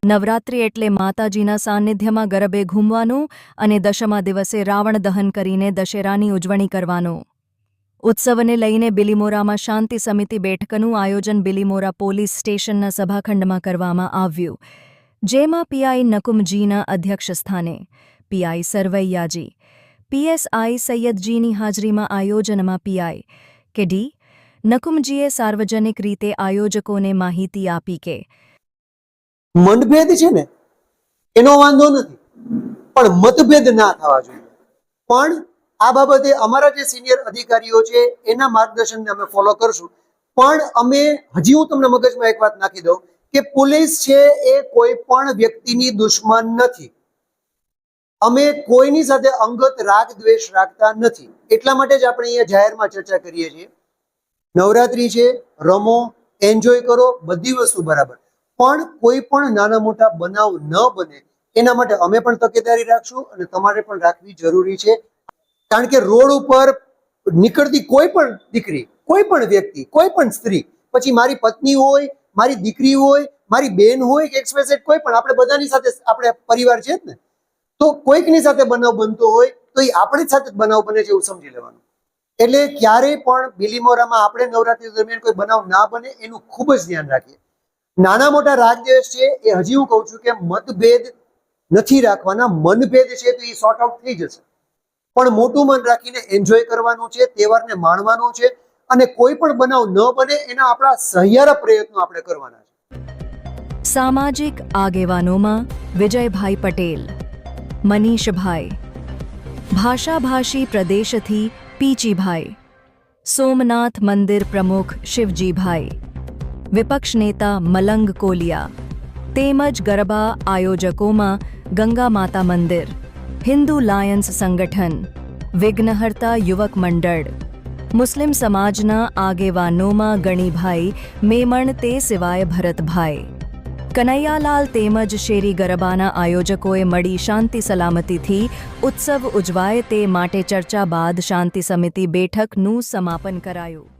નવરાત્રિ એટલે માતાજીના સાનિધ્યમાં ગરબે ઘૂમવાનું અને દશમા દિવસે રાવણ દહન કરીને દશેરાની ઉજવણી કરવાનો. ઉત્સવને લઈને બિલીમોરામાં શાંતિ સમિતિ બેઠકનું આયોજન બિલીમોરા પોલીસ સ્ટેશનના સભાખંડમાં કરવામાં આવ્યું. જેમાં પીઆઈ નકુમજીના અધ્યક્ષસ્થાને પીઆઈ સરવૈયાજી પીએસઆઈ સૈયદજીની હાજરીમાં આયોજનમાં પીઆઈ કે ડી નકુમજીએ સાર્વજનિક રીતે આયોજકોને માહિતી આપી કે મંડભેદ છે ને, એનો વાંધો નથી. પણ મતભેદ ના થવા જોઈએ. પણ આ બાબતે અમારા જે સિનિયર અધિકારીઓ છે, એના માર્ગદર્શનને અમે ફોલો કરશું. પણ અમે, હજી હું તમને મગજમાં એક વાત નાખી દઉં કે પોલીસ છે એ કોઈ પણ વ્યક્તિની દુશ્મન નથી. અમે કોઈની સાથે અંગત રાગ દ્વેષ રાખતા નથી. એટલા માટે જ આપણે અહીંયા જાહેરમાં ચર્ચા કરીએ છીએ. નવરાત્રી છે, રમો એન્જોય કરો, બધી વસ્તુ બરાબર. પણ કોઈ પણ નાના મોટા બનાવ ન બને, એના માટે અમે પણ તકેદારી રાખશું અને તમારે પણ રાખવી જરૂરી છે. કારણ કે રોડ ઉપર નીકળતી કોઈ પણ દીકરી, કોઈ પણ વ્યક્તિ, કોઈ પણ સ્ત્રી, પછી મારી પત્ની હોય, મારી દીકરી હોય, મારી બેન હોય કે એક્સપ્રેસેડ કોઈ પણ, આપણે બધાની સાથે આપણે પરિવાર છે જ ને? તો કોઈકની સાથે બનાવ બનતો હોય, તો એ આપણી સાથે જ બનાવ બને છે એવું સમજી લેવાનું. એટલે ક્યારેય પણ બિલીમોરામાં આપણે નવરાત્રી દરમિયાન કોઈ બનાવ ના બને, એનું ખૂબ જ ધ્યાન રાખીએ. નાના મોટા રાજ્ય છે એ હજી હું કહું છું કે મતભેદ નથી રાખવાના, મનભેદ છે તો એ સોર્ટ આઉટ થઈ જશે. પણ મોટું મન રાખીને એન્જોય કરવાનું છે, તહેવારને માણવાનો છે અને કોઈ પણ બનાવ ન બને એના આપણા સહિયારા પ્રયત્નો આપણે કરવાના છે. સામાજિક આગેવાનોમાં વિજયભાઈ પટેલ, મનીષભાઈ, ભાષાભાષી પ્રદેશથી પીચીભાઈ, સોમનાથ મંદિર પ્રમુખ શિવજીભાઈ વિપક્ષ નેતા મલંગ કોલિયા, તેમજ ગરબા આયોજકોમાં ગંગા માતા મંદિર, હિન્દુ લાયન્સ સંગઠન, વિઘ્નહર્તા યુવક મંડળ, મુસ્લિમ સમાજના આગેવાનોમાં ગણીભાઈ મેમણ તે સિવાય ભરતભાઈ, કનૈયાલાલ તેમજ શેરી ગરબાના આયોજકોએ મળી શાંતિ સલામતીથી ઉત્સવ ઉજવાય તે માટે ચર્ચા બાદ શાંતિ સમિતિ બેઠકનું સમાપન કરાયું.